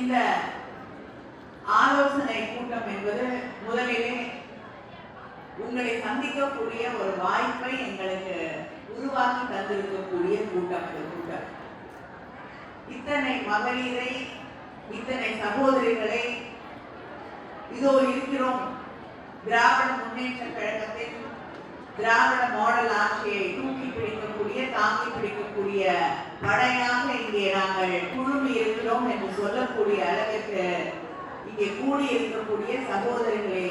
இந்த ஆலோசனை கூட்டம் என்பது முதலிலே உங்களை சந்திக்கக்கூடிய ஒரு வாய்ப்பை எங்களுக்கு உருவாக்கி தந்திருக்கக்கூடிய கூட்டம் இந்த கூட்டம். இத்தனை மகளிரை இத்தனை சகோதரிகளை இதோ இருக்கிறோம். திராவிட முன்னேற்ற கழகத்தின் திராவிட மாடல் ஆட்சியை தூக்கி பிடிக்கக்கூடிய தாங்கி பிடிக்கக்கூடிய படையாக இங்கே நாங்கள் குழுமி இருக்கிறோம் என்று சொல்லக்கூடிய அளவிற்கு இங்கே கூடி இருக்கக்கூடிய சகோதரர்களை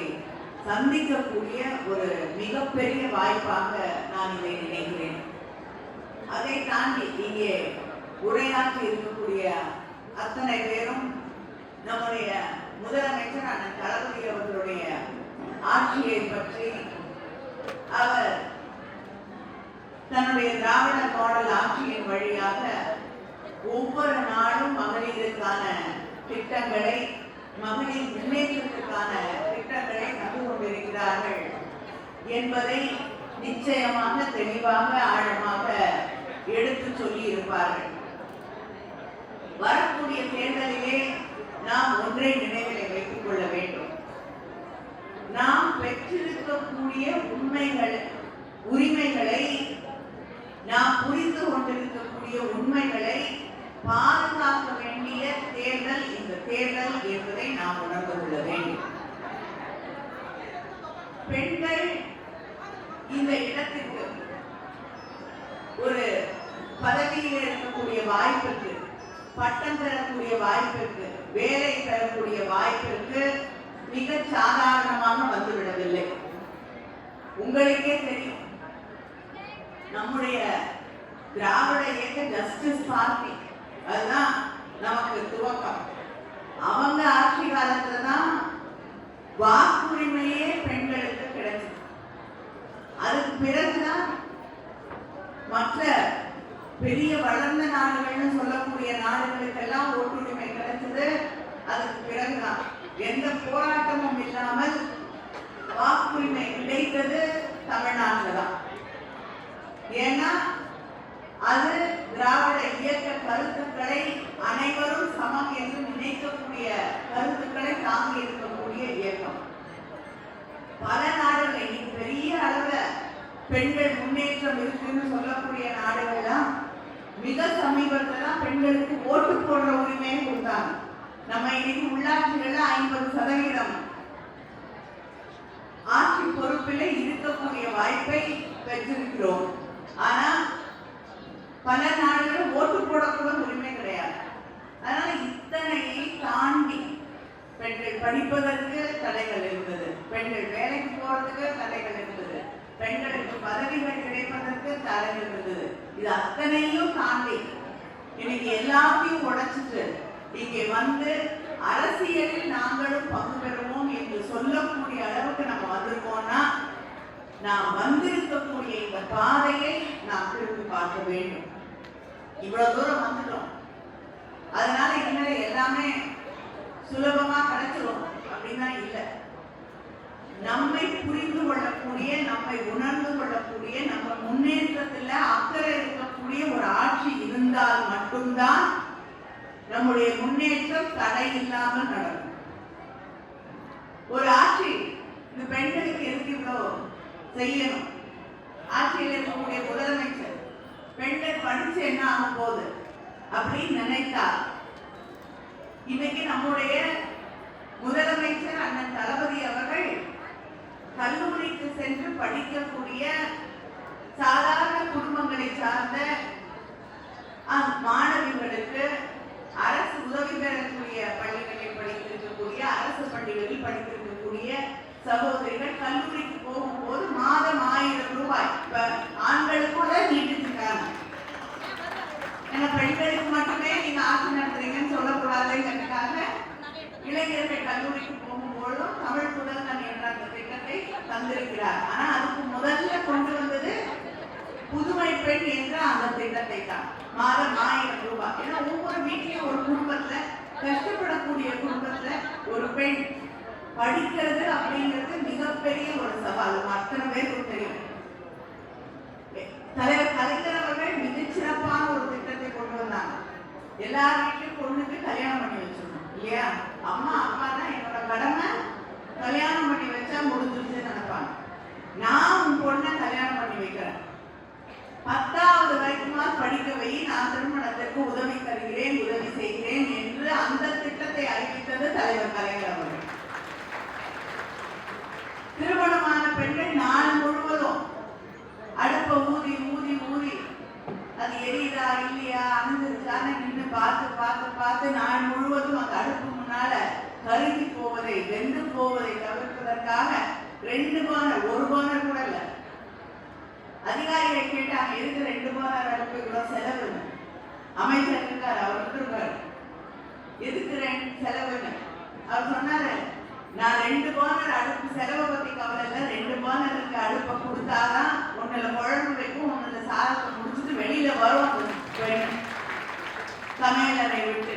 சந்திக்கக்கூடிய ஒரு மிகப்பெரிய வாய்ப்பாக நான் இதை நினைக்கிறேன். அதை தாண்டி இங்கே உரையாற்றி இருக்கக்கூடிய அத்தனை பேரும் நம்முடைய முதலமைச்சர் அண்ணன் தளபதி அவர்களுடைய ஆட்சியை பற்றி அவர் தன்னுடைய திராவிட மாடல் ஆட்சியின் வழியாக ஒவ்வொரு நாளும் மகளிருக்கான திட்டங்களை மகளிர் முன்னேற்றத்திற்கான திட்டங்களை தந்து கொண்டிருக்கிறார்கள் என்பதை நிச்சயமாக தெளிவாக ஆழமாக எடுத்து சொல்லி இருப்பார்கள் வரக்கூடிய தேர்தலிலே நாம் ஒன்றை நினைவில் வைத்துக் கொள்ள வேண்டும். நாம் பெற்றிருக்கக்கூடிய உண்மைகள் உரிமைகளை நாம் புரிந்து கொண்டிருக்கக்கூடிய உண்மைகளை பாதுகாக்க வேண்டிய தேர்தல் இந்த தேர்தல் என்பதை நாம் உணர்ந்து கொள்ள வேண்டும். பெண்கள் இந்த இடத்திற்கு ஒரு பதவியில் இருக்கக்கூடிய வாய்ப்பிற்கு பட்டம் பெறக்கூடிய வாய்ப்பிற்கு வேலை பெறக்கூடிய வாய்ப்பிற்கு மிக சாதாரணமாக வந்துவிடவில்லை. உங்களுக்கே தெரியும். நம்முடைய திராவிட இயக்க ஜஸ்டிஸ் பார்ட்டி அதுதான் நமக்கு துவக்கம். அவங்க ஆட்சி காலத்துல தான் வாக்குரிமையே பெண்களுக்கு கிடைச்சது. அதுக்கு பிறகுதான் மற்ற பெரிய வளர்ந்த நாடுகள்னு சொல்லக்கூடிய நாடுகளுக்கெல்லாம் ஓட்டுரிமை கிடைச்சது. அதுக்கு பிறகுதான். எந்த போராட்டமும் இல்லாமல் வாக்குரிமை கிடைத்தது தமிழ்நாட்டில் தான் ஏன்னா அது திராவிட இயக்க கருத்துக்களை அனைவரும் சமம் என்று நினைக்கக்கூடிய கருத்துக்களை தாங்கி இருக்கக்கூடிய இயக்கம். பல நாடுகள் இன்னைக்கு பெரிய அளவுல பெண்கள் முன்னேற்றம் இருக்குன்னு சொல்லக்கூடிய நாடுகள்லாம் மிக சமீபத்துல தான் பெண்களுக்கு ஓட்டு போடுற உரிமையை கொடுத்தாங்க. நம்ம இன்னைக்கு உள்ளாட்சிகள்ல ஐம்பது சதவீதம். ஆட்சி பொறுப்பில் இருக்கக்கூடிய வாய்ப்பை பெற்றிருக்கிறோம். ஆனா பல நாடுகளும் ஓட்டு போடக்கூட உரிமை கிடையாது. அதனால இத்தனையை தாண்டி பெண்கள் படிப்பதற்கு தடைகள் இருந்தது. பெண்கள் வேலைக்கு போறதுக்கு தடைகள் இருந்தது. பெண்களுக்கு பதவிகள் கிடைப்பதற்கு தடைகள் இருந்தது. இது அத்தனையும் தாண்டி இன்னைக்கு எல்லாத்தையும் உடைச்சிட்டு இங்கே வந்து அரசியலில் நாங்களும் பங்கு பெறுவோம் என்று சொல்லக்கூடிய அளவுக்கு நம்ம வந்திருக்கோம்னா நாம் வந்திருக்கக்கூடிய இந்த பாதையை நாம் திரும்பி பார்க்க வேண்டும். இவ்வளவு தூரம் வந்துட்டோம். அதனால இனிமேல் எல்லாமே சுலபமா கிடைச்சிடும் அப்படின்னா இல்லை. நம்மை புரிந்து கொள்ளக்கூடிய நம்மை உணர்ந்து கொள்ளக்கூடிய நம்ம முன்னேற்றத்துல அக்கறை இருக்கக்கூடிய ஒரு ஆட்சி இருந்தால் மட்டும்தான் நம்முடைய முன்னேற்றம் தடை இல்லாமல் நடக்கும். ஒரு ஆட்சி இந்த பெண்களுக்கு எதுக்கு இவ்வளோ செய்யணும்? ஆட்சியில் இருக்கக்கூடிய முதலமைச்சர் பெண்கள் படிச்சு என்ன ஆக போகுது அப்படின்னு நினைத்தா இன்னைக்கு நம்முடைய முதலமைச்சர் அண்ணன் தளபதி அவர்கள் கல்லூரிக்கு சென்று படிக்கக்கூடிய சாதாரண குடும்பங்களை சார்ந்த மாணவிகளுக்கு அரசு உதவி பெறக்கூடிய பள்ளிகளில் படித்திருக்கக்கூடிய அரசு பள்ளிகளில் படித்திருக்கக்கூடிய சகோதரிகள் கல்லூரிக்கு போகும்போது மாதம் ஆயிரம் ரூபாய் இப்ப ஆண்களுக்கு கூட நீட்டிருக்காங்க ஏன்னா பெண்களுக்கு மட்டுமே நீங்க ஆசை நடத்துறீங்கன்னு சொல்லக்கூடாதுங்கிறதுக்காக இளைஞர்கள் கல்லூரிக்கு போகும்போதும் தமிழ் புதல்வன் என்ற அந்த திட்டத்தை தந்திருக்கிறார். ஆனா அதுக்கு முதல்ல கொண்டு வந்தது புதுமை பெண் என்ற அந்த திட்டத்தை தான். மாதம் ஆயிரம் ரூபாய். ஏன்னா ஒவ்வொரு வீட்லயும் ஒரு குடும்பத்துல கஷ்டப்படக்கூடிய குடும்பத்துல ஒரு பெண் படிக்கிறது அப்படிங்கிறது மிகப்பெரிய ஒரு சவால். அத்தனை பேருக்கு தெரியும். தலைவர் கலைஞர் அவர்கள் மிகச்சிறப்பான ஒரு திட்டத்தை கொண்டு வந்தாங்க. எல்லார் வீட்லயும் பொண்ணுக்கு கல்யாணம் பண்ணி வச்சிருந்தோம் இல்லையா? அம்மா அப்பா தான் என்னோட கடமை. கல்யாணம் பண்ணி வச்சா முடிஞ்சிருச்சுன்னு நினைப்பாங்க. நான் உன் பொண்ணை கல்யாணம் பண்ணி வைக்கிறேன். பத்தாவது வரைக்குமா படிக்க வை நான் திருமணத்திற்கு உதவி தருகிறேன் உதவி செய்கிறேன் என்று அந்த திட்டத்தை அறிவித்தது தலைவர் கலைஞர் அவர்கள். திருமணமான பெண்கள் நாள் முழுவதும் அடுப்ப ஊதி ஊதி ஊதி அது எரியுதா இல்லையா அணிஞ்சிருச்சான்னு நின்று பார்த்து பார்த்து பார்த்து நாள் முழுவதும் அந்த அடுப்பு முன்னால கருகி போவதை வெந்து போவதை தவிர்ப்பதற்காக ரெண்டு பானை ஒரு பானை கூட இல்லை அதிகாரிகள் கேட்டாங்க எதுக்கு ரெண்டு மூணாயிரம் அடுப்பு இவ்வளோ செலவுன்னு. அமைச்சர் இருக்கார் அவர் இருக்கார் எதுக்கு ரெண்டு செலவுன்னு? அவர் சொன்னாரு நான் ரெண்டு பானர் அடுப்பு செலவை பத்தி கவலை இல்லை. ரெண்டு பானருக்கு அடுப்பை கொடுத்தாதான் உன்னில குழம்பு வைக்கும் உன்னில சாதத்தை முடிச்சுட்டு வெளியில வரும் அந்த சமையலறை விட்டு.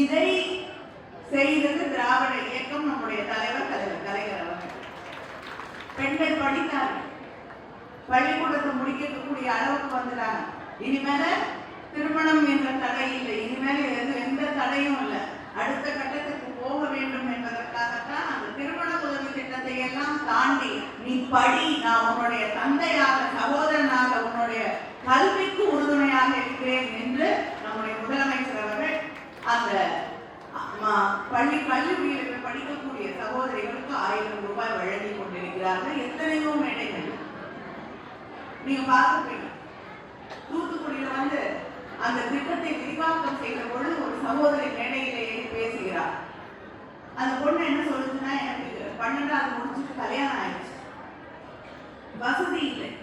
இதை செய்தது திராவிட இயக்கம் நம்முடைய தலைவர் தலைவர் கலைஞர் அவர்கள். பெண்கள் படித்தார்கள் பள்ளிக்கூடத்தை முடிக்கக்கூடிய அளவுக்கு வந்துட்டாங்க. இனிமேல திருமணம் என்ற தடை இல்லை. இனிமேல எது எந்த தடையும் இல்லை. அடுத்த கட்டத்துக்கு போக வேண்டும் என்பதற்காகத்தான் அந்த திருமண உதவி திட்டத்தை எல்லாம் தாண்டி நீ படி. நான் உன்னுடைய தந்தையாக சகோதரனாக உன்னுடைய கல்விக்கு உறுதுணையாக இருக்கிறேன் என்று நம்முடைய முதலமைச்சர் அவர்கள் அந்த பள்ளி கல்லூரியில் படிக்கக்கூடிய சகோதரிகளுக்கு ஆயிரம் ரூபாய் வழங்கி கொண்டிருக்கிறார்கள். எத்தனையோ மேடை நீங்க பார்த்துருப்பீங்க தூத்துக்குடியில வந்து அந்த திட்டத்தை விரிவாக்கம் செய்த பொழுது ஒரு சகோதரி மேடையில ஏறி பேசுகிறார். அந்த பொண்ணு என்ன சொல்லுச்சுன்னா எனக்கு பன்னெண்டாவது முடிச்சுட்டு கல்யாணம் ஆயிடுச்சு. வசதி இல்லை.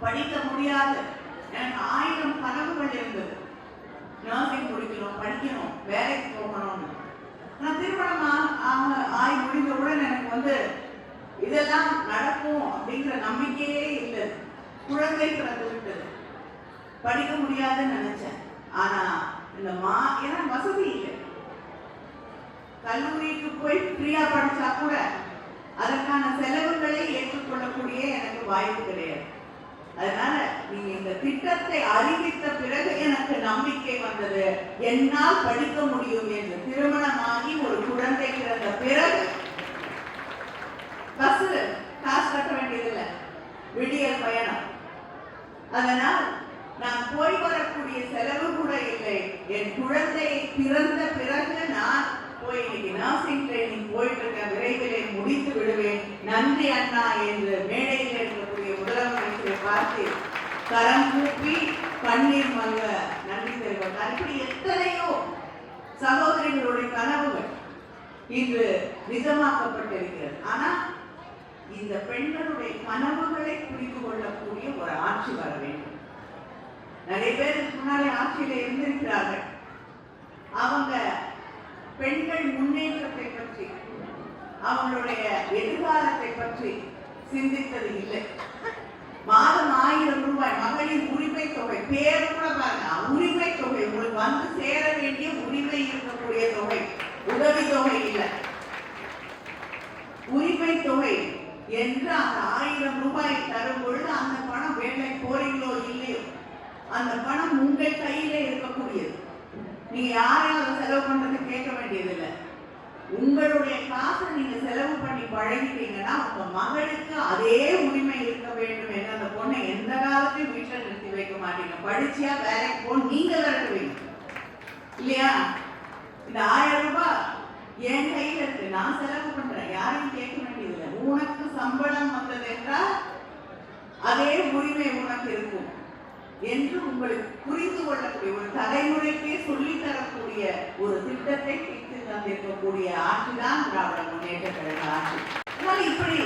படிக்க முடியாது. எனக்கு ஆயிரம் கனவுகள் இருந்தது. நர்சிங் முடிக்கணும் படிக்கணும் வேலைக்கு போகணும்னு. நான் திருமணம் ஆக- ஆகி முடிந்தவுடன் எனக்கு வந்து இதெல்லாம் நடக்கும் அப்படிங்கிற நம்பிக்கையே இல்லை. குழந்தை பிறந்து விட்டது. படிக்க முடியாதுன்னு நினைச்சேன். ஆனா இந்த மா ஏன்னா வசதி இல்லை. கல்லூரிக்கு போய் ஃப்ரீயா படிச்சா கூட அதற்கான செலவுகளை ஏற்றுக்கொள்ளக்கூடிய எனக்கு வாய்ப்பு கிடையாது. அதனால நீங்க இந்த திட்டத்தை அறிவித்த பிறகு எனக்கு நம்பிக்கை வந்தது. என்னால் படிக்க முடியும் என்று திருமணமாகி ஒரு குழந்தை பிறந்த பிறகு பஸ் காசு கட்ட வேண்டியதில்லை. விடியல் பயணம். அதனால் நான் போய் வரக்கூடிய செலவு கூட இல்லை. என் குழந்தை பிறந்த பிறகு நான் போய் இன்னைக்கு நர்சிங் ட்ரைனிங் போயிட்டு இருக்க விரைவிலே முடித்து விடுவேன். நன்றி அண்ணா என்று மேடையில் இருக்கக்கூடிய முதலமைச்சரை பார்த்து கரம் கூப்பி பன்னீர் மல்க நன்றி தெரிவித்தார் இப்படி எத்தனையோ சகோதரிகளுடைய கனவுகள் இன்று நிஜமாக்கப்பட்டிருக்கிறது. ஆனால் இந்த பெண்களுடைய கனவுகளை புரிந்து கொள்ளக்கூடிய ஒரு ஆட்சி வர வேண்டும். நிறைய பேர் முன்னாடி ஆட்சியில இருந்திருக்கிறார்கள். அவங்க பெண்கள் முன்னேற்றத்தை பற்றி அவங்களுடைய எதிர்காலத்தை பற்றி சிந்தித்தது இல்லை. மாதம் ஆயிரம் ரூபாய் மகளின் உரிமை தொகை பேர் கூட பாருங்க உரிமை தொகை உங்களுக்கு வந்து சேர வேண்டிய உரிமை இருக்கக்கூடிய தொகை உதவி தொகை இல்லை உரிமை தொகை என்று அந்த ஆயிரம் ரூபாய் தரும் பொழுது அந்த பணம் வேலை போறீங்களோ இல்லையோ அந்த பணம் உங்கள் கையிலே இருக்கக்கூடியது. நீங்க யாரையும் அதை செலவு பண்றது கேட்க வேண்டியதில்லை. உங்களுடைய காசை நீங்க செலவு பண்ணி பழகிட்டீங்கன்னா உங்க மகளுக்கு அதே உரிமை இருக்க வேண்டும் என்று அந்த பொண்ணை எந்த காலத்தையும் வீட்டில் நிறுத்தி வைக்க மாட்டீங்க. படிச்சியா வேலைக்கு போ நீங்க விரட்டுவீங்க. இல்லையா? இந்த ஆயிரம் ரூபாய் என் கையில இருக்கு. நான் செலவு பண்றேன். யாரையும் கேட்க வேண்டியதில்லை. உனக்கு சம்பளம் வந்தது என்றால் அதே உரிமை உனக்கு இருக்கும் என்று உங்களுக்கு புரிந்து கொள்ளக்கூடிய ஒரு தலைமுறைக்கே சொல்லித் தரக்கூடிய ஒரு திட்டத்தை தீர்த்து தந்திருக்கக்கூடிய ஆட்சி தான் திராவிட முன்னேற்ற கழக ஆட்சி. அதனால இப்படி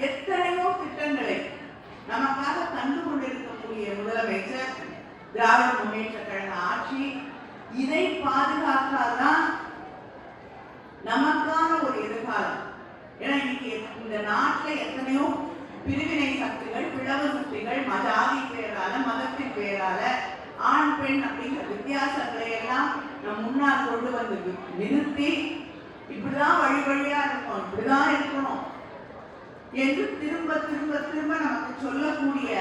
எத்தனையோ திட்டங்களை நமக்காக கண்டு கொண்டிருக்கக்கூடிய முதலமைச்சர் திராவிட முன்னேற்ற கழக ஆட்சி இதை பாதுகாத்தால்தான் நமக்கு ஏன்னா இன்னைக்கு இந்த நாட்டுல எத்தனையோ பிரிவினை சக்திகள் பிளவு சக்திகள் மதாதி பெயரால மதத்தின் பெயரால ஆண் பெண் அப்படிங்கிற வித்தியாசங்களை எல்லாம் நம் முன்னால் கொண்டு வந்து நிறுத்தி இப்படிதான் வழி வழியா இருக்கணும் இப்படிதான் இருக்கணும் என்று திரும்ப திரும்ப திரும்ப நமக்கு சொல்லக்கூடிய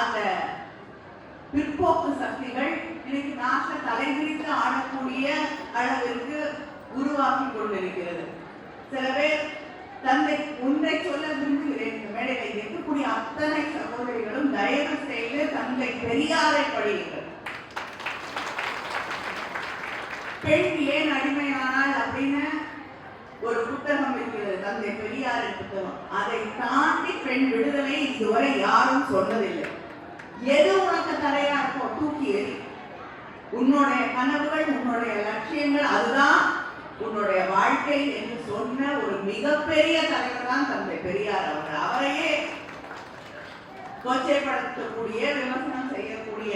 அந்த பிற்போக்கு சக்திகள் இன்னைக்கு நாட்டில் தலைவிரித்து ஆடக்கூடிய அளவிற்கு உருவாக்கி கொண்டிருக்கிறது. சில பேர் தந்தை ஒன்றை சொல்ல விரும்புகிறேன் இந்த மேடையில். இருக்கக்கூடிய அத்தனை சகோதரிகளும் தயவு செய்து தந்தை பெரியாரை படியுங்கள். பெண் ஏன் அடிமையானால் அப்படின்னு ஒரு புத்தகம் இருக்கிறது தந்தை பெரியாரின் புத்தகம். அதை தாண்டி பெண் விடுதலை இதுவரை யாரும் சொன்னதில்லை. எது உனக்கு தடையா இருக்கோ தூக்கி எறி. உன்னுடைய கனவுகள் உன்னுடைய லட்சியங்கள் அதுதான் உன்னுடைய வாழ்க்கை என்று சொன்ன ஒரு மிகப்பெரிய தலைவர் தான் தந்தை பெரியார் அவர் அவரையே கொச்சைப்படுத்தக்கூடிய விமர்சனம் செய்யக்கூடிய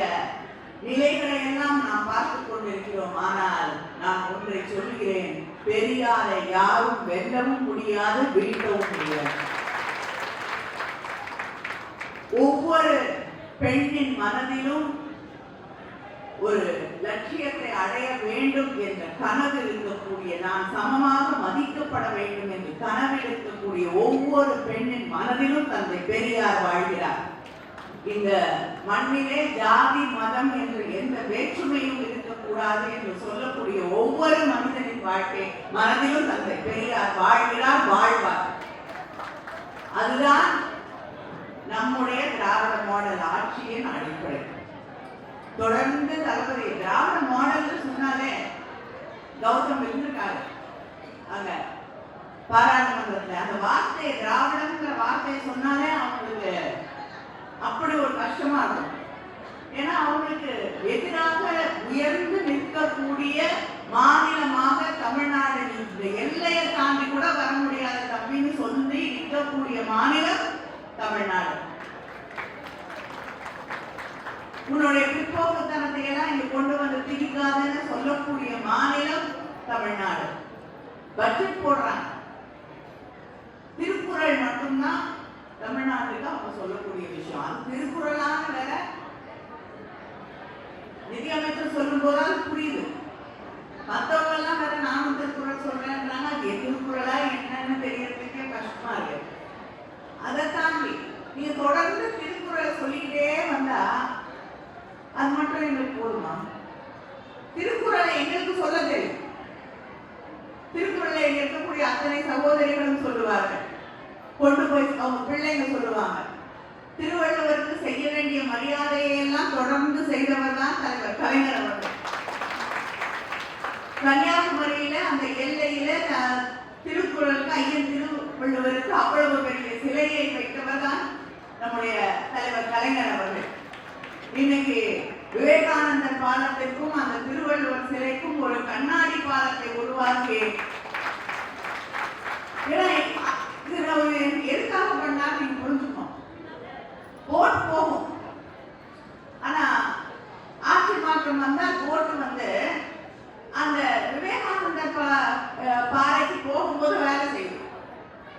நிலைகளை எல்லாம் நாம் பார்த்து கொண்டிருக்கிறோம். ஆனால் நான் ஒன்றை சொல்கிறேன் பெரியாரை யாரும் வெல்லவும் முடியாது வீழ்த்தவும் முடியாது. ஒவ்வொரு பெண்ணின் மனதிலும் ஒரு லட்சியத்தை அடைய வேண்டும் என்ற கனவு இருக்கக்கூடிய நான் சமமாக மதிக்கப்பட வேண்டும் என்று கனவு இருக்கக்கூடிய ஒவ்வொரு பெண்ணின் மனதிலும் தந்தை பெரியார் வாழ்கிறார். இந்த மண்ணிலே ஜாதி மதம் என்று எந்த வேற்றுமையும் இருக்கக்கூடாது என்று சொல்லக்கூடிய ஒவ்வொரு மனிதனின் வாழ்க்கை மனதிலும் தந்தை பெரியார் வாழ்கிறார் வாழ்வார். அதுதான் நம்முடைய திராவிட மாடல் ஆட்சியின் அடிப்படை. தொடர்ந்து தளபதி. திராவிட மாடல் சொன்னாலே கௌதம் இருந்திருக்காரு. அங்க பாராளுமன்றத்துல. அந்த வார்த்தையை திராவிடங்கிற வார்த்தையை சொன்னாலே அவங்களுக்கு அப்படி ஒரு கஷ்டமா இருக்கும். ஏன்னா அவங்களுக்கு எதிராக உயர்ந்து நிற்கக்கூடிய மாநிலமாக தமிழ்நாடு இந்த எல்லையை தாண்டி கூட வர முடியாத தம்பின்னு சொல்லி நிற்கக்கூடிய மாநிலம் தமிழ்நாடு. உன்னுடைய பிற்போக்குத்தனத்தை எல்லாம் இங்க கொண்டு வந்து திணிக்காதுன்னு சொல்லக்கூடிய மாநிலம் தமிழ்நாடு. பட்ஜெட் போடுறாங்க. திருக்குறள் மட்டும்தான் தமிழ்நாட்டுக்கு அவங்க சொல்லக்கூடிய விஷயம். அது திருக்குறளான வேற. நிதியமைச்சர் சொல்லும் போதால் புரியுது. மற்றவங்க எல்லாம் வேற நானும் திருக்குறள் சொல்றேன்றாங்க. அது திருக்குறளா என்னன்னு தெரியறதுக்கே கஷ்டமா இருக்கு. அதை தாண்டி நீங்க தொடர்ந்து திருக்குறளை சொல்லிக்கிட்டே வந்தா எங்களுக்கு போதுமா? திருக்குறளை எங்களுக்கு சொல்ல தெரியும். திருக்குறளை இங்க இருக்கக்கூடிய அத்தனை சகோதரிகளும் சொல்லுவார்கள். கொண்டு போய் அவங்க பிள்ளைங்க சொல்லுவாங்க. திருவள்ளுவருக்கு செய்ய வேண்டிய மரியாதையை எல்லாம் தொடர்ந்து செய்தவர் தான் தலைவர் கலைஞர் அவர்கள். கன்னியாகுமரியில அந்த எல்லையில த- திருக்குறளுக்கு ஐயன் திருவள்ளுவருக்கு அவ்வளவு பெரிய சிலையை வைத்தவர் தான் நம்முடைய தலைவர் கலைஞர் அவர்கள். இன்னைக்கு விவேகானந்தர் பாலத்திற்கும் அந்த திருவள்ளுவர் சிலைக்கும் ஒரு கண்ணாடி பாலத்தை உருவாக்கி எதுக்காக பண்ணா நீங்க புரிஞ்சுக்கணும். போட் போகும். ஆனா ஆட்சி மாற்றம் வந்தா போட்டு வந்து அந்த விவேகானந்தர் பா- அஹ் பாறைக்கு போகும்போது வேலை செய்யும்.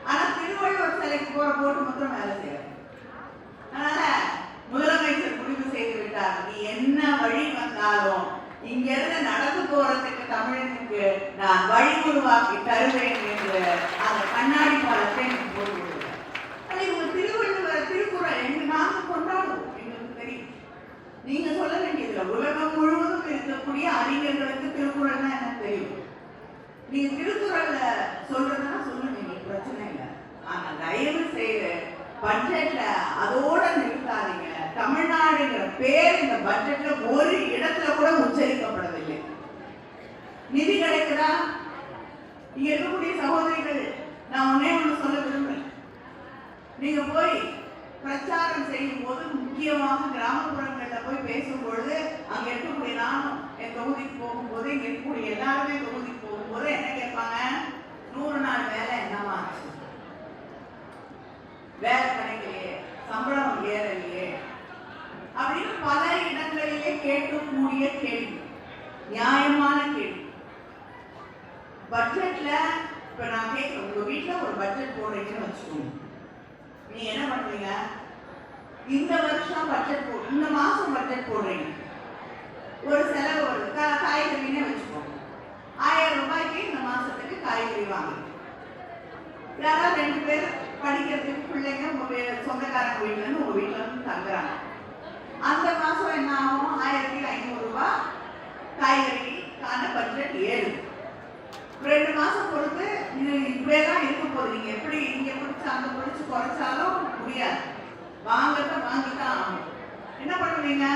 ஆனா திருவள்ளுவர் சிலைக்கு போற போட்டு மட்டும் வேலை செய்யும் அதனால முதலமைச்சர் விட்டார். நீ என்ன வழி வந்தாலும் இங்க இருந்து நடந்து போறதுக்கு தமிழனுக்கு நான் வழி உருவாக்கி தருவேன் என்று அந்த கண்ணாடி பாலத்தை எனக்கு போட்டு இவங்க திருவள்ளுவர் திருக்குறள் எங்க நாங்க கொண்டாடுவோம். எங்களுக்கு தெரியும். நீங்க சொல்ல வேண்டியதில்லை. உலகம் முழுவதும் இருக்கக்கூடிய அறிஞர்களுக்கு தான் என்ன தெரியும். நீங்க திருக்குறள்ல சொல்றதுன்னா சொல்லுங்க எங்களுக்கு பிரச்சனை இல்லை. ஆனா தயவு செய்து பட்ஜெட்ல அதோட நிறுத்தாதீங்க. தமிழ்நாடுங்கிற பேர் இந்த பட்ஜெட்ல ஒரு இடத்துல கூட உச்சரிக்கப்படவில்லை. நிதி கிடைக்குதா? இங்க இருக்கக்கூடிய சகோதரிகள் நான் ஒன்னே ஒண்ணு சொல்ல விரும்புறேன். நீங்க போய் பிரச்சாரம் செய்யும் போது முக்கியமாக கிராமப்புறங்களில் போய் பேசும்பொழுது அங்க இருக்கக்கூடிய நானும் என் தொகுதிக்கு போகும்போது இங்க இருக்கக்கூடிய எல்லாருமே தொகுதிக்கு போகும்போது என்ன கேட்பாங்க? நூறு நாள் வேலை என்னவா ஆச்சு? வேலை கிடைக்கலையே சம்பளம் ஏறலையே. அப்படின்னு பல இடங்களிலே கேட்கக்கூடிய கேள்வி. நியாயமான கேள்வி. பட்ஜெட்ல இப்ப நான் கேட்கிறேன் உங்க வீட்டுல ஒரு பட்ஜெட் போடுறீங்கன்னு வச்சுக்கோங்க. நீ என்ன பண்றீங்க? இந்த வருஷம் பட்ஜெட் போ இந்த மாசம் பட்ஜெட் போடுறீங்க. ஒரு செலவு ஒரு கா- காய்கறினே வச்சுக்கோங்க. ஆயிரம் ரூபாய்க்கு இந்த மாசத்துக்கு காய்கறி வாங்குறீங்க. யாராவது ரெண்டு பேர் படிக்கிறதுக்கு பிள்ளைங்க உங்க சொந்தக்காரங்க வீட்டுல இருந்து உங்க வீட்டுல இருந்து தங்குறாங்க. அந்த மாசம் என்ன ஆகும்? ஆயிரத்தி ஐநூறு ரூபாய் காய்கறி பட்ஜெட் ஏழு. ரெண்டு மாசம் பொறுத்து இது இப்படியே தான் இருக்க போகுது. எப்படி இங்க பிடிச்சு அங்க பிடிச்சி குறைச்சாலும் முடியாது. வாங்கத்த வாங்கித்தான் ஆகணும். என்ன பண்ணுவீங்க?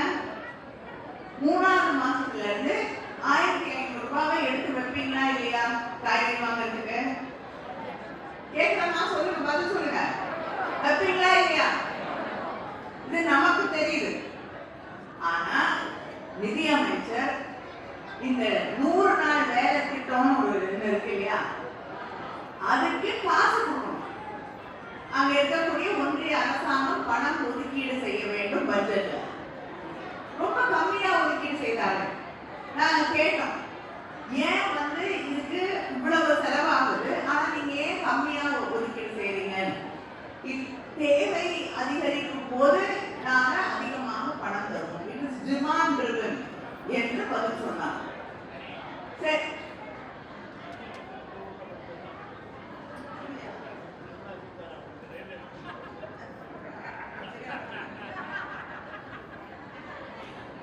மூணாவது மாசத்துல இருந்து ஆயிரத்தி ஐநூறு ரூபாவை எடுத்து வைப்பீங்களா இல்லையா காய்கறி வாங்குறதுக்கு? கேட்கறமா சொல்லுங்க பதில் சொல்லுங்க. வைப்பீங்களா இல்லையா? இது நமக்கு தெரியுது. ஆனால் நிதியமைச்சர் இந்த நூறு நாள் வேலை திட்டம்னு ஒரு இது இருக்கு இல்லையா? அதுக்கு காசு கொடுக்கணும். அங்க இருக்கக்கூடிய ஒன்றிய அரசாங்கம் பணம் ஒதுக்கீடு செய்ய வேண்டும் பட்ஜெட்ல ரொம்ப கம்மியா ஒதுக்கீடு செய்தாங்க. நாங்க கேட்டோம். ஏன் வந்து இதுக்கு இவ்வளவு செலவாகுது? ஆனா நீங்க ஏன் கம்மியா ஒதுக்கீடு செய்றீங்க இது தேவை அதிகரிக்கும் போது நாங்க தருவோம் இட் இஸ் டிமாண்ட் என்று பதில் சொன்னாங்க சரி.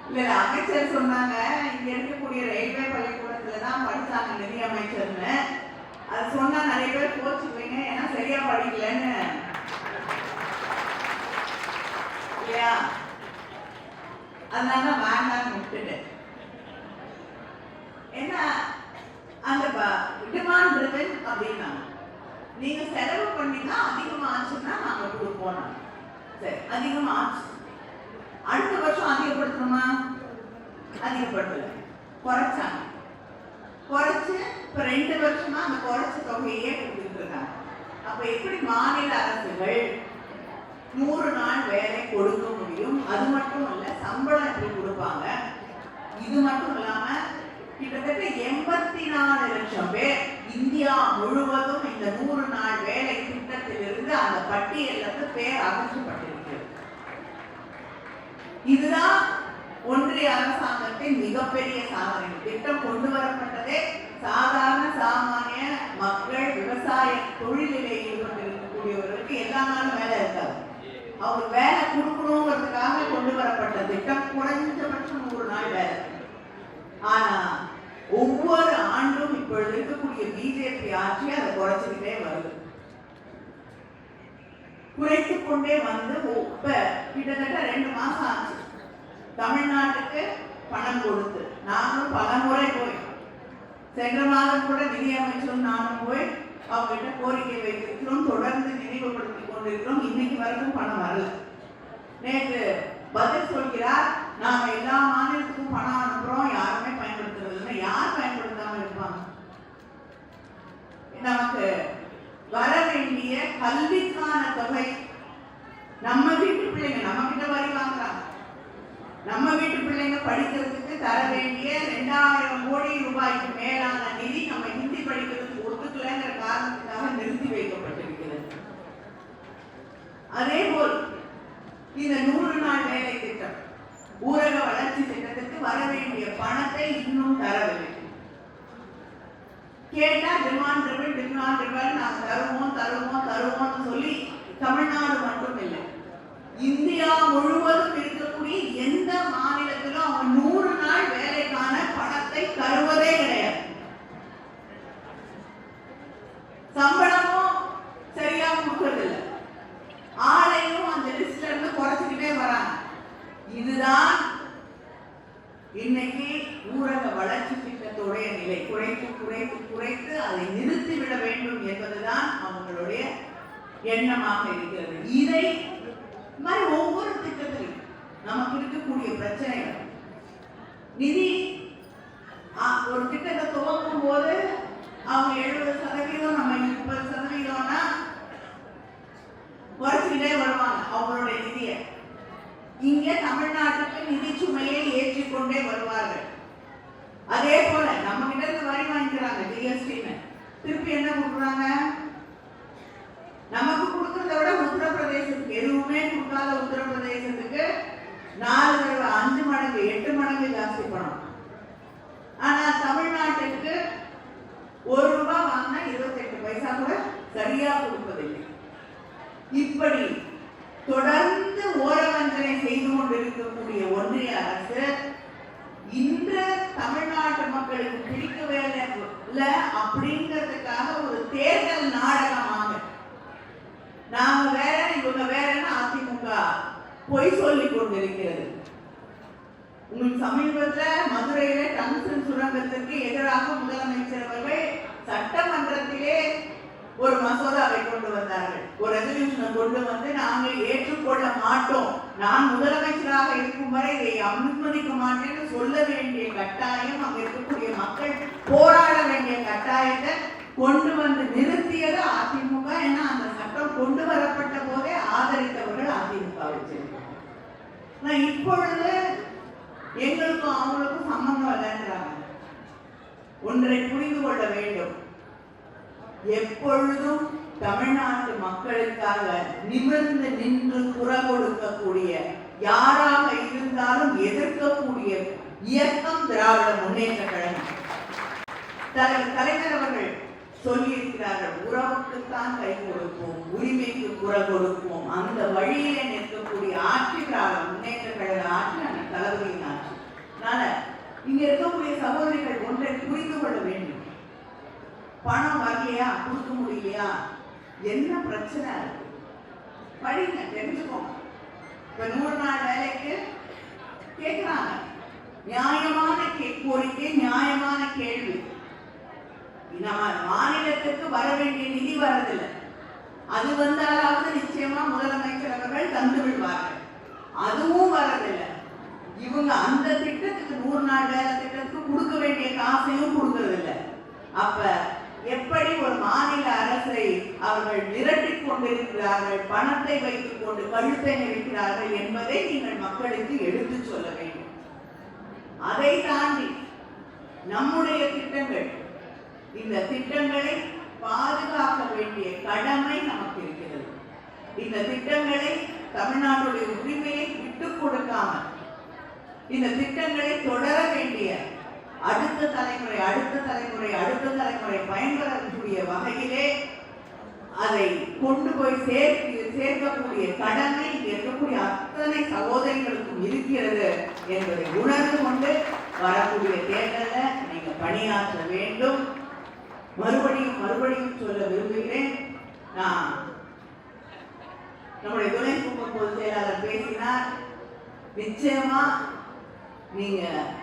இல்ல, அமைச்சர் சொன்னாங்க இங்க இருக்கக்கூடிய ரயில்வே பள்ளிக்கூடத்துல தான் படிச்சாங்க நிதி அமைச்சர்னு. அது சொன்னா நிறைய பேர் கோச்சுக்குவீங்க ஏன்னா சரியா படிக்கலன்னு. இல்லையா? அதனால வேண்டாம்னு விட்டுட்டேன். ஏன்னா அந்த டிமாண்ட் ட்ரிவன் அப்படின்னா நீங்க செலவு பண்ணினா அதிகமா ஆச்சுன்னா நாங்க கொடுப்போம் சரி அதிகமா ஆச்சு. அடுத்த வருஷம் அதிகப்படுத்தணுமா? அதிகப்படுத்தல. குறைச்சாங்க. குறைச்சு இப்ப ரெண்டு வருஷமா அந்த குறைச்ச தொகையே கொடுத்துட்டு இருக்காங்க. அப்ப எப்படி மாநில அரசுகள் நூறு நாள் வேலை கொடுக்க முடியும். அது மட்டும் இல்ல சம்பளம் எப்படி கொடுப்பாங்க? இது மட்டும் இல்லாம கிட்டத்தட்ட எண்பத்தி நாலு லட்சம் பேர் இந்தியா முழுவதும் இந்த நூறு நாள் வேலை திட்டத்திலிருந்து அந்த பட்டியலிருந்து பேர் அகற்றப்பட்டிருக்கிறது இதுதான் ஒன்றிய அரசாங்கத்தின் மிகப்பெரிய சாதனை. திட்டம் கொண்டு வரப்பட்டதே சாதாரண சாமானிய மக்கள் விவசாய தொழிலிலே ஈடுபட்டிருக்கக்கூடியவர்களுக்கு எல்லா நாளும் வேலை இருக்காது. அவங்க வேலை கொடுக்கணுங்கிறதுக்காக கொண்டு வரப்பட்ட திட்டம் குறைஞ்சபட்சம் ஒரு நாள் வேலை ஆனா ஒவ்வொரு ஆண்டும் இப்பொழுது இருக்கக்கூடிய பிஜேபி ஆட்சி அதை குறைச்சிக்கிட்டே வருது. குறைத்து கொண்டே வந்து இப்ப கிட்டத்தட்ட ரெண்டு மாசம் ஆச்சு. தமிழ்நாட்டுக்கு பணம் கொடுத்து நானும் பல முறை போய் சென்ற மாதம் கூட நிதியமைச்சரும் நானும் போய் அவங்ககிட்ட கோரிக்கை வைத்திருக்கிறோம் தொடர்ந்து நினைவுபடுத்தி கொண்டிருக்கிறோம் இன்னைக்கு வரைக்கும் பணம் நேற்று பதில் சொல்கிறார். நாம எல்லா மாநிலத்துக்கும் பணம் அனுப்புறோம். யாருமே பயன்படுத்துறது இல்லை யார் பயன்படுத்தாம இருப்பாங்க? நமக்கு வர வேண்டிய கல்விக்கான தொகை நம்ம வீட்டு பிள்ளைங்க நம்ம கிட்ட வரி வாங்குறாங்க. நம்ம வீட்டு பிள்ளைங்க படிக்கிறதுக்கு தர வேண்டிய ரெண்டாயிரம் கோடி ரூபாய்க்கு மேலான நிதி நம்ம ஹிந்தி படிக்கிறதுக்கு ஒத்துக்கலங்கிற காரணத்துக்காக நிறுத்தி வைக்கப்பட்டிருக்கிறது. அதே போல் இந்த நூறு நாள் வேலை திட்டம். ஊரக வளர்ச்சி திட்டத்திற்கு வர வேண்டிய பணத்தை இன்னும் தரவில்லை கேட்டா டிமாண்ட் ரிவன் டிமாண்ட் ரிவன் நாங்க தருவோம் தருவோம் தருவோம்னு சொல்லி தமிழ்நாடு மட்டும் இல்லை இந்தியா முழுவதும் இருக்கக்கூடிய எந்த மாநிலத்திலும் அவங்க நூறு நாள் வேலைக்கான பணத்தை தருவதே கிடையாது சம்பளமும் சரியா கொடுக்கறதில்ல ஆளையும் அந்த லிஸ்ட்ல இருந்து குறைச்சிக்கிட்டே வராங்க இதுதான் இன்னைக்கு ஊரக வளர்ச்சி திட்டத்துடைய நிலை குறைத்து குறைத்து குறைத்து அதை நிறுத்திவிட வேண்டும் என்பதுதான் அவங்களுடைய எண்ணமாக இருக்கிறது இதை இந்த மாதிரி ஒவ்வொரு திட்டத்திலும் நமக்கு இருக்கக்கூடிய பிரச்சனைகள் நிதி ஆ, ஒரு திட்டத்தை துவக்கும் போது அவங்க எழுபது சதவீதம் நம்ம முப்பது சதவீதம்னா குறைச்சிக்கிட்டே வருவாங்க அவங்களுடைய நிதியை இங்க தமிழ்நாட்டுக்கு நிதி சுமையை ஏற்றிக்கொண்டே வருவார்கள் அதே போல நம்ம கிட்ட இருந்து வரி வாங்கிக்கிறாங்க ஜிஎஸ்டின்னு திருப்பி என்ன கொடுக்குறாங்க நமக்கு கொடுக்கறத விட உத்தரப்பிரதேசத்துக்கு எதுவுமே கொடுக்காத உத்தரப்பிரதேசத்துக்கு நாலு தடவை அஞ்சு மடங்கு எட்டு மடங்கு ஜாஸ்தி பணம். ஆனா தமிழ்நாட்டுக்கு ஒரு ரூபாய் வாங்கினா இருபத்தெட்டு பைசா கூட சரியா கொடுப்பதில்லை. இப்படி தொடர்ந்து ஓரவஞ்சனை செய்து கொண்டிருக்கக்கூடிய ஒன்றிய அரசு இன்று தமிழ்நாட்டு மக்களுக்கு பிடிக்க வேலை அப்படிங்கிறதுக்காக ஒரு தேர்தல் நாடகமாக. நாம வேற இவங்க வேறன்னு அதிமுக பொய் சொல்லி கொண்டிருக்கிறது. உங்களுக்கு சமீபத்துல மதுரையில டங்ஸ்டன் சுரங்கத்திற்கு எதிராக முதலமைச்சர் அவர்கள் சட்டமன்றத்திலே ஒரு மசோதாவை கொண்டு வந்தார்கள். ஒரு ரெசல்யூஷனை கொண்டு வந்து நாங்கள் ஏற்றுக்கொள்ள மாட்டோம். நான் முதலமைச்சராக இருக்கும் வரை இதை அனுமதிக்க மாட்டேன்னு சொல்ல வேண்டிய கட்டாயம் அங்க இருக்கக்கூடிய மக்கள் போராட வேண்டிய கட்டாயத்தை கொண்டு வந்து நிறுத்தியது அதிமுக ஏன்னா அந்த சட்டம் கொண்டு வரப்பட்ட போதே ஆதரித்தவர்கள் அதிமுக வச்சிருக்காங்க. இப்பொழுது எங்களுக்கும் அவங்களுக்கும் சம்பந்தம் இல்லைன்றாங்க. ஒன்றை புரிந்து கொள்ள வேண்டும். எப்பொழுதும் தமிழ்நாட்டு மக்களுக்காக நிமிர்ந்து நின்று குரல் கொடுக்கக்கூடிய யாராக இருந்தாலும் எதிர்க்கக்கூடிய இயக்கம் திராவிட முன்னேற்ற கழகம். தலைவர் தலைவர் அவர்கள் சொல்லியிருக்கிறார்கள் உறவுக்குத்தான் கை கொடுப்போம் உரிமைக்கு குரல் கொடுப்போம். அந்த வழியிலே நிற்கக்கூடிய ஆட்சி திராவிட முன்னேற்ற கழக ஆட்சி அந்த தளபதியின் ஆட்சி. அதனால இங்க இருக்கக்கூடிய சகோதரிகள் ஒன்றை புரிந்து கொள்ள வேண்டும். பணம் வரலையா? கொடுக்க முடியலையா? என்ன பிரச்சனை இருக்கு? படிங்க தெரிஞ்சுக்கோங்க. இப்ப நூறு நாள் வேலைக்கு கேட்கிறாங்க நியாயமான கே- கோரிக்கை நியாயமான கேள்வி. நம்ம மாநிலத்துக்கு வர வேண்டிய நிதி வரதில்லை அது வந்தாலாவது நிச்சயமா முதலமைச்சர் அவர்கள் தந்து விடுவார்கள். அதுவும் வரதில்லை இவங்க அந்த திட்டத்துக்கு நூறு நாள் வேலை திட்டத்துக்கு கொடுக்க வேண்டிய காசையும் கொடுக்கறதில்லை. அப்ப மாநில அரசை அவர்கள் மிரட்டிக் கொண்டிருக்கிறார்கள் பணத்தை வைத்துக் கொண்டு கழுத்தை நினைக்கிறார்கள் என்பதை நீங்கள் மக்களுக்கு எடுத்துச் சொல்ல வேண்டும். அதை தாண்டி நம்முடைய திட்டங்கள் இந்த திட்டங்களை பாதுகாக்க வேண்டிய கடமை நமக்கு இருக்கிறது. இந்த திட்டங்களை தமிழ்நாட்டுடைய உரிமையை விட்டுக் கொடுக்காமல் இந்த திட்டங்களை தொடர வேண்டிய அடுத்த தலைமுறை அடுத்த தலைமுறை அடுத்த தலைமுறை பயன்பெறக்கூடிய வகையிலே அதை கொண்டு போய் சேர்க்க சேர்க்கக்கூடிய கடமை இருக்கக்கூடிய அத்தனை சகோதரிகளுக்கும் இருக்கிறது என்பதை உணர்ந்து கொண்டு வரக்கூடிய தேர்தலில் நீங்க பணியாற்ற வேண்டும். மறுபடியும் மறுபடியும் சொல்ல விரும்புகிறேன். நான் நம்முடைய துணை கும்ப பொதுச் செயலாளர் பேசினார். நிச்சயமா நீங்க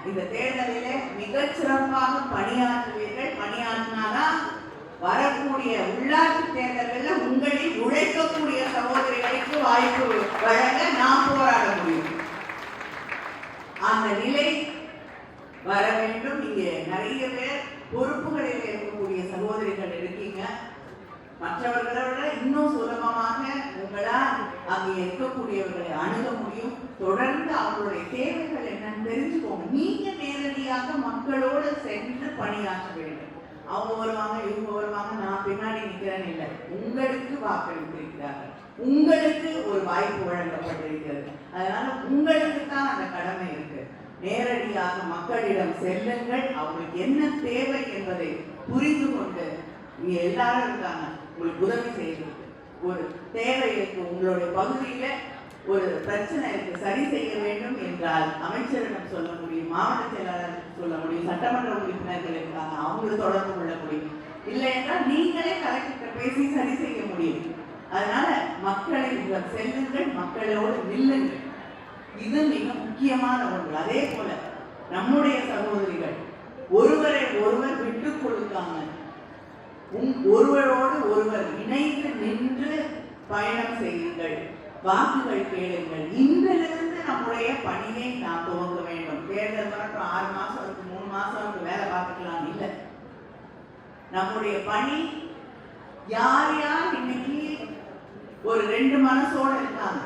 இந்த தேர்தலிலே மிகச்சிறப்பாக பணியாற்றுவீர்கள். பணியாற்றினாதான் வரக்கூடிய உள்ளாட்சி தேர்தலில் உங்களில் உழைக்கக்கூடிய சகோதரிகளுக்கு வாய்ப்பு வழங்க நாம் போராட முடியும். அந்த நிலை வர வேண்டும். இங்கே நிறைய பேர் பொறுப்புகளில் இருக்கக்கூடிய சகோதரிகள் இருக்கீங்க. மற்றவர்களை விட இன்னும் சுலபமாக உங்களால் அங்கே இருக்கக்கூடியவர்களை அணுக முடியும். தொடர்ந்து அவங்களுடைய தேவைகள் என்னன்னு தெரிஞ்சுக்கோங்க. நீங்க நேரடியாக மக்களோடு சென்று பணியாற்ற வேண்டும். அவங்க வருவாங்க இவங்க வருவாங்க நான் பின்னாடி நிக்கிறேன் இல்லை. உங்களுக்கு வாக்களித்திருக்கிறார்கள். உங்களுக்கு ஒரு வாய்ப்பு வழங்கப்பட்டிருக்கிறது. அதனால உங்களுக்கு தான் அந்த கடமை இருக்கு. நேரடியாக மக்களிடம் செல்லுங்கள். அவங்களுக்கு என்ன தேவை என்பதை புரிந்து கொண்டு எல்லாரும் இருக்காங்க. உங்களுக்கு உதவி செய்யறதுக்கு ஒரு தேவை இருக்கு உங்களுடைய பகுதியில ஒரு பிரச்சனை இருக்கு சரி செய்ய வேண்டும் என்றால் அமைச்சரிடம் சொல்ல முடியும் மாவட்ட செயலாளருக்கு சொல்ல முடியும் சட்டமன்ற உறுப்பினர்கள் இருக்காங்க அவங்களை தொடர்பு கொள்ள முடியும். இல்லை என்றால் நீங்களே கலெக்டர் பேசி சரி செய்ய முடியும். அதனால மக்களை உங்கள் செல்லுங்கள் மக்களோடு நில்லுங்கள். இது மிக முக்கியமான ஒன்று. அதே போல நம்முடைய சகோதரிகள் ஒருவரை ஒருவர் விட்டுக் கொடுக்காமல் உம் ஒருவரோடு ஒருவர் இணைந்து நின்று பயணம் செய்யுங்கள். வாக்குகள் கேளுங்கள். இன்றிலிருந்து நம்முடைய பணியை நாம் துவங்க வேண்டும். தேர்தல் வரட்டும் ஆறு மாசம் இருக்கு மூணு மாசம் இருக்கு வேலை பார்த்துக்கலாம். இல்லை. நம்முடைய பணி யார் யார் இன்னைக்கு ஒரு ரெண்டு மனசோட இருக்காங்க.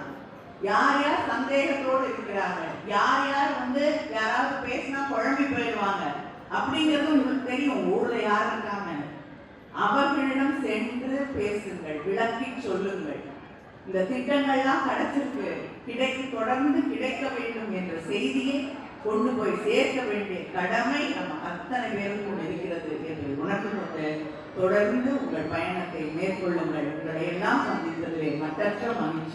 யார் யார் சந்தேகத்தோடு இருக்கிறாங்க யார் யார் வந்து யாராவது பேசினா குழம்பி போயிடுவாங்க. அப்படிங்கிறது உங்களுக்கு தெரியும். ஊர்ல யார் இருக்காங்க? அவர்களிடம் சென்று பேசுங்கள் விளக்கி சொல்லுங்கள். இந்த திட்டங்கள்லாம் கிடைச்சிருக்கு. கிடைக்க தொடர்ந்து கிடைக்க வேண்டும் என்ற செய்தியை கொண்டு போய் சேர்க்க வேண்டிய கடமை நம்ம அத்தனை பேருக்கும் இருக்கிறது என்று உணர்ந்து கொண்டு தொடர்ந்து உங்கள் பயணத்தை மேற்கொள்ளுங்கள். உங்களை எல்லாம் சந்தித்ததிலே மற்றற்ற மகிழ்ச்சி.